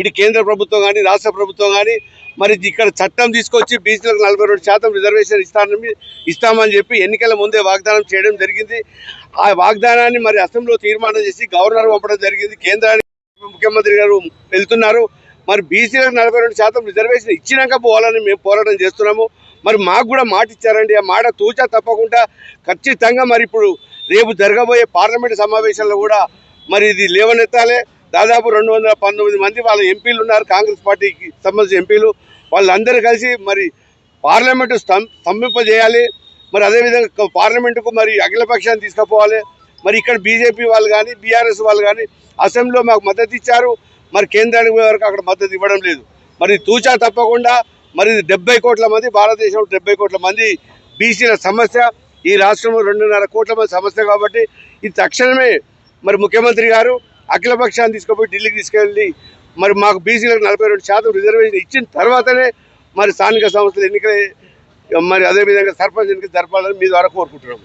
ఇటు కేంద్ర ప్రభుత్వం కానీ రాష్ట్ర ప్రభుత్వం కానీ మరి ఇక్కడ చట్టం తీసుకొచ్చి బీసీలకు నలభై రెండు శాతం రిజర్వేషన్ ఇస్తానని ఇస్తామని చెప్పి ఎన్నికల ముందే వాగ్దానం చేయడం జరిగింది. ఆ వాగ్దానాన్ని మరి అసెంబ్లీలో తీర్మానం చేసి గవర్నర్ పంపడం జరిగింది. కేంద్రానికి ముఖ్యమంత్రి గారు వెళ్తున్నారు. మరి బీసీలకు నలభై రెండు శాతం రిజర్వేషన్ ఇచ్చినాక పోవాలని మేము పోరాటం చేస్తున్నాము. మరి మాకు కూడా మాట ఇచ్చారండి. ఆ మాట తూచా తప్పకుండా ఖచ్చితంగా మరి ఇప్పుడు రేపు జరగబోయే పార్లమెంట్ సమావేశాల్లో కూడా మరి ఇది లేవనెత్తాలి. దాదాపు రెండు వందల పంతొమ్మిది మంది వాళ్ళ ఎంపీలు ఉన్నారు కాంగ్రెస్ పార్టీకి సంబంధించిన ఎంపీలు. వాళ్ళందరూ కలిసి మరి పార్లమెంటు స్తం స్తంభింపజేయాలి. మరి అదేవిధంగా పార్లమెంటుకు మరి అఖిలపక్షాన్ని తీసుకుపోవాలి. మరి ఇక్కడ బీజేపీ వాళ్ళు కానీ బీఆర్ఎస్ వాళ్ళు కానీ అసెంబ్లీలో మాకు మద్దతు ఇచ్చారు. మరి కేంద్రానికి పోయే వరకు అక్కడ మద్దతు ఇవ్వడం లేదు. మరి తూచా తప్పకుండా మరి డెబ్బై కోట్ల మంది భారతదేశంలో డెబ్బై కోట్ల మంది బీసీల సమస్య ఈ రాష్ట్రంలో రెండున్నర కోట్ల మంది సమస్య కాబట్టి ఇది తక్షణమే మరి ముఖ్యమంత్రి గారు అఖిలపక్షాన్ని తీసుకుపోయి ఢిల్లీకి తీసుకెళ్ళి మరి మాకు బీసీలకు నలభై రెండు శాతం రిజర్వేషన్ ఇచ్చిన తర్వాతనే మరి స్థానిక సంస్థలు ఎన్నికలు మరి అదేవిధంగా సర్పంచ్ ఎన్నికలు జరపాలని మీ ద్వారా కోరుకుంటున్నాం.